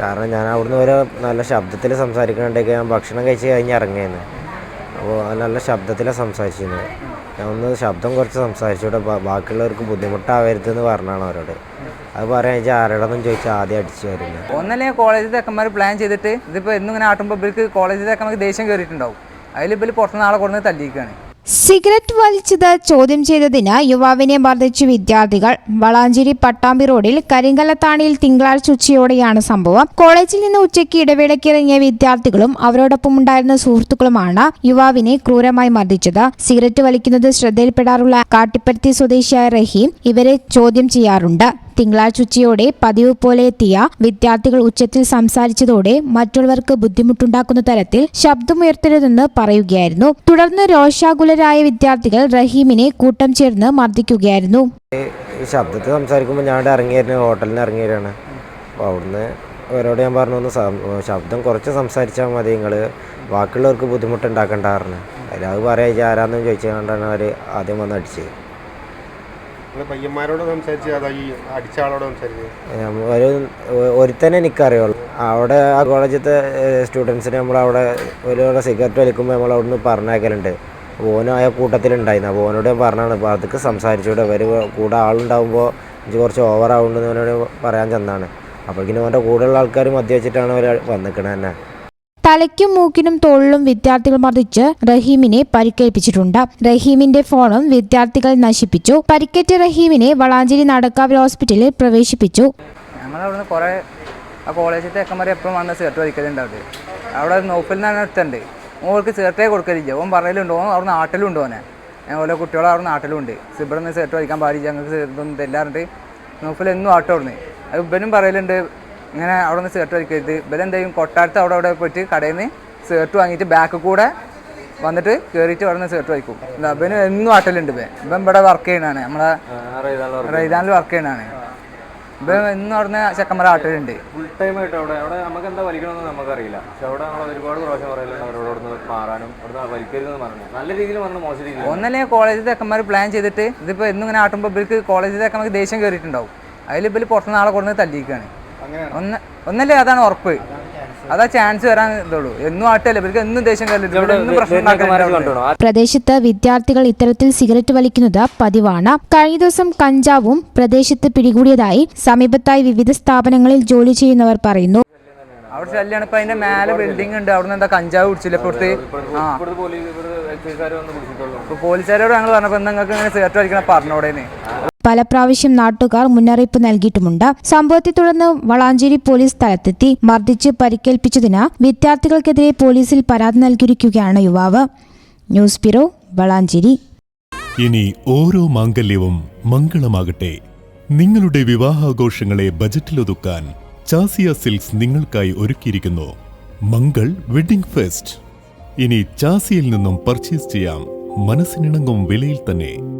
കാരണം ഞാൻ അവിടുന്ന് ഒരു നല്ല ശബ്ദത്തിൽ സംസാരിക്കണുണ്ടെങ്കിൽ ഞാൻ ഭക്ഷണം കഴിച്ച് കഴിഞ്ഞ് ഇറങ്ങിയെന്ന്. അപ്പോൾ നല്ല ശബ്ദത്തിലാണ് സംസാരിച്ചിരുന്നത്. ഞാൻ ഒന്ന് ശബ്ദം കുറച്ച് സംസാരിച്ചൂടെ ബാക്കിയുള്ളവർക്ക് ബുദ്ധിമുട്ടാവരുതെന്ന് പറഞ്ഞാണ് അവരോട്. അത് പറയാൻ വെച്ചാൽ ആരോടൊന്നും ചോദിച്ചാൽ ആദ്യം അടിച്ചു വരുന്നത് ഒന്നല്ലേ കോളേജിൽ തെക്കന്മാർ പ്ലാൻ ചെയ്തിട്ട് ഇതിപ്പോൾ ഇന്നിങ്ങനെ ആട്ടുമ്പോൾ ഇവർക്ക് കോളേജിൽ തെക്കന്മാർക്ക് ദേഷ്യം കയറിയിട്ടുണ്ടാവും അതിൽ ഇവർ പുറത്തുനിന്ന് ആളെ കൊണ്ടുവന്ന് തല്ലിയിരിക്കുകയാണ്. സിഗരറ്റ് വലിച്ചത് ചോദ്യം ചെയ്തതിന് യുവാവിനെ മർദ്ദിച്ചു വിദ്യാർത്ഥികൾ. വളാഞ്ചേരി പട്ടാമ്പി റോഡിൽ കരിങ്കലത്താണിയിൽ തിങ്കളാഴ്ച ഉച്ചയോടെയാണ് സംഭവം. കോളേജിൽ നിന്ന് ഉച്ചയ്ക്ക് ഇടവേളയ്ക്ക് ഇറങ്ങിയ വിദ്യാർത്ഥികളും അവരോടൊപ്പം ഉണ്ടായിരുന്ന സുഹൃത്തുക്കളുമാണ് യുവാവിനെ ക്രൂരമായി മർദ്ദിച്ചത്. സിഗരറ്റ് വലിക്കുന്നത് ശ്രദ്ധയിൽപ്പെടാറുള്ള കാട്ടിപ്പരുത്തി സ്വദേശിയായ റഹീം ഇവരെ ചോദ്യം ചെയ്യാറുണ്ട്. തിങ്കളാഴ്ച ഉച്ചയോടെ പതിവ് പോലെ എത്തിയ വിദ്യാർത്ഥികൾ ഉച്ചത്തിൽ സംസാരിച്ചതോടെ മറ്റുള്ളവർക്ക് ബുദ്ധിമുട്ടുണ്ടാക്കുന്ന തരത്തിൽ ശബ്ദമുയർത്തരുതെന്ന് പറയുകയായിരുന്നു. തുടർന്ന് രോഷാകുലരായ വിദ്യാർത്ഥികൾ റഹീമിനെ കൂട്ടം ചേർന്ന് മർദ്ദിക്കുകയായിരുന്നു. ശബ്ദത്തിൽ സംസാരിക്കുമ്പോൾ ഞാൻ ഇറങ്ങിയായിരുന്നു ഹോട്ടലിന് ഇറങ്ങിയാണ് അപ്പോൾ അവിടുന്ന് അവരോട് ഞാൻ പറഞ്ഞു ഒന്ന് ശബ്ദം കുറച്ച് സംസാരിച്ചാൽ മതി നിങ്ങൾ ബാക്കിയുള്ളവർക്ക് ബുദ്ധിമുട്ടുണ്ടാക്കണ്ടായിരുന്നു അതിലത് അത് പറയാ ആരാന്നും ചോദിച്ചുകൊണ്ടാണ് അവർ ആദ്യം വന്ന് അടിച്ചത്. പയ്യന്മാരോട് സംസാരിച്ച് ഈ അടിച്ച ആളോട് സംസാരിച്ചത്? നമ്മ- ഒരു ഒരുത്തനെ എനിക്കറിയുള്ളൂ. അവിടെ ആ കോളേജത്തെ സ്റ്റുഡൻസിന് നമ്മളവിടെ ഒരു സിഗരറ്റ് വലിക്കുമ്പോൾ നമ്മൾ അവിടുന്ന് പറഞ്ഞേക്കലുണ്ട് ഓനും ആ കൂട്ടത്തിലുണ്ടായിരുന്നു. അപ്പോൾ ഓനോട് പറഞ്ഞാണ് അപ്പോൾ അതൊക്കെ സംസാരിച്ചൂടെ. അവർ കൂടെ ആളുണ്ടാകുമ്പോൾ എനിക്ക് കുറച്ച് ഓവർ ആവുണ്ടെന്ന് അവനോട് പറയാൻ ചെന്നാണ് അപ്പോഴേക്കിനും അവന്റെ കൂടെയുള്ള ആൾക്കാർ മദ്യ വെച്ചിട്ടാണ് അവർ വന്നിക്കണത് തന്നെ. തലയ്ക്കും മൂക്കിനും തോളിലും വിദ്യാർത്ഥികൾ മർദ്ദിച്ച് റഹീമിനെ പരിക്കേൽപ്പിച്ചിട്ടുണ്ട്. റഹീമിന്റെ ഫോണും വിദ്യാർത്ഥികൾ നശിപ്പിച്ചു. പരിക്കേറ്റ റഹീമിനെ വളാഞ്ചേരി നടക്കാവിൽ ഹോസ്പിറ്റലിൽ പ്രവേശിപ്പിച്ചു. ഞങ്ങളവിടുന്ന് കുറേ ആ കോളേജിൽ അവിടെ. നോഫിൽ നിന്നാണ് എടുത്തുണ്ട് സിഗരറ്റേ കൊടുക്കലില്ല. ഓൻ പറയലുണ്ട് ഓൻ അവിടെ നാട്ടിലുണ്ട് ഓനെ. ഓരോ കുട്ടികളും അവിടെ നാട്ടിലുണ്ട്. സിബിടെ നിന്ന് സിഗരറ്റ് വലിക്കാൻ പാടില്ല ഞങ്ങൾക്ക് ഇതൊന്നും തെല്ലാറുണ്ട് നോഫിൽ എന്നും ആട്ടോ അത് ഇവനും പറയലുണ്ട് ഇങ്ങനെ അവിടെ നിന്ന് സേർട്ട് വലിക്കരുത് ഇവരെന്ത് എന്തെങ്കിലും കൊട്ടാരത്ത് അവിടെ അവിടെ പോയിട്ട് കടയിൽ നിന്ന് സേർട്ട് വാങ്ങിയിട്ട് ബാക്ക് കൂടെ വന്നിട്ട് കയറിയിട്ട് അവിടെ നിന്ന് സേർട്ട് വലിക്കും ഇവന് എന്നും ആട്ടലുണ്ട് ഇവൻ. ഇപ്പം ഇവിടെ വർക്ക് ചെയ്യണാണ് നമ്മളെ റൈതാനിൽ വർക്ക് ചെയ്യണാണ് ഇപ്പൊ എന്നും അവിടുന്ന് ചെക്കന്മാരെ ആട്ടലുണ്ട്. ഫുൾ ടൈം ആയിട്ട് അവിടെ അവിടെ നമുക്ക് എന്താ വലിക്കണമെന്ന് നമുക്കറിയില്ല. പക്ഷെ അവിടെ നമ്മൾ ഒരുപാട് പ്രാവശ്യം പറയലുണ്ട് അവരോട് അവിടുന്ന് മാറാനും അവിടുന്ന് വലിക്കരുതെന്ന് പറഞ്ഞു. നല്ല രീതിയിൽ പറഞ്ഞു മോശം രീതിയിൽ ഒന്നല്ലേ കോളേജിൽ ചെക്കന്മാർ പ്ലാൻ ചെയ്തിട്ട് ഇതിപ്പോ എന്നും ഇങ്ങനെ ആട്ടുമ്പോൾ ഇവർക്ക് കോളേജിൽ ചെക്കന്മാർക്ക് ദേഷ്യം കയറിയിട്ടുണ്ടാവും അതിൽ ഇവർ പുറത്തുനിന്ന് ആളെ കൊണ്ടുവന്ന് തല്ലിയിരിക്കുകയാണ്. ഒന്ന് ഒന്നല്ലേ അതാണ് ഉറപ്പ്? അതാ ചാൻസ് വരാൻ ഇതുള്ളൂ. എന്നും ആട്ടല്ലേ? ഇവർക്ക് എന്നും ദേഷ്യം പ്രദേശത്ത് വിദ്യാർത്ഥികൾ ഇത്തരത്തിൽ സിഗരറ്റ് വലിക്കുന്നത് പതിവാണ്. കഴിഞ്ഞ ദിവസം കഞ്ചാവും പ്രദേശത്ത് പിടികൂടിയതായി സമീപത്തായി വിവിധ സ്ഥാപനങ്ങളിൽ ജോലി ചെയ്യുന്നവർ പറയുന്നു. അവിടെ ശല്യാണ്. ഇപ്പൊ അതിന്റെ മേലെ ബിൽഡിംഗ് ഉണ്ട്. അവിടെ നിന്ന് എന്താ കഞ്ചാവ് കുടിച്ചില്ല ഇപ്പുറത്ത് ആ. പോലീസുകാരോട് ഞങ്ങൾ പറഞ്ഞപ്പോൾ നിങ്ങൾക്ക് ഇങ്ങനെ സിഗരറ്റ് വലിക്കണം പറഞ്ഞോടേന്ന്. പല പ്രാവശ്യം നാട്ടുകാർ മുന്നറിയിപ്പ് നൽകിയിട്ടുമുണ്ട്. സംഭവത്തെ തുടർന്ന് വളാഞ്ചേരി പോലീസ് സ്ഥലത്തെത്തി മർദ്ദിച്ച് പരിക്കേൽപ്പിച്ചതിന് വിദ്യാർത്ഥികൾക്കെതിരെ പോലീസിൽ പരാതി നൽകിയിരിക്കുകയാണ് യുവാവ്. News bureau Valanchery. ഇനി ഓരോ മാംഗല്യവും മംഗളമാകട്ടെ. നിങ്ങളുടെ വിവാഹാഘോഷങ്ങളെ ബജറ്റിലൊതുക്കാൻ ചാസിയ സിൽക്സ് നിങ്ങൾക്കായി ഒരുക്കിയിരിക്കുന്നു. Mangal wedding fest. ഇനി ചാസിയിൽ നിന്നും പർച്ചേസ് ചെയ്യാം. മനസ്സിനിണങ്ങും വിലയിൽ തന്നെ.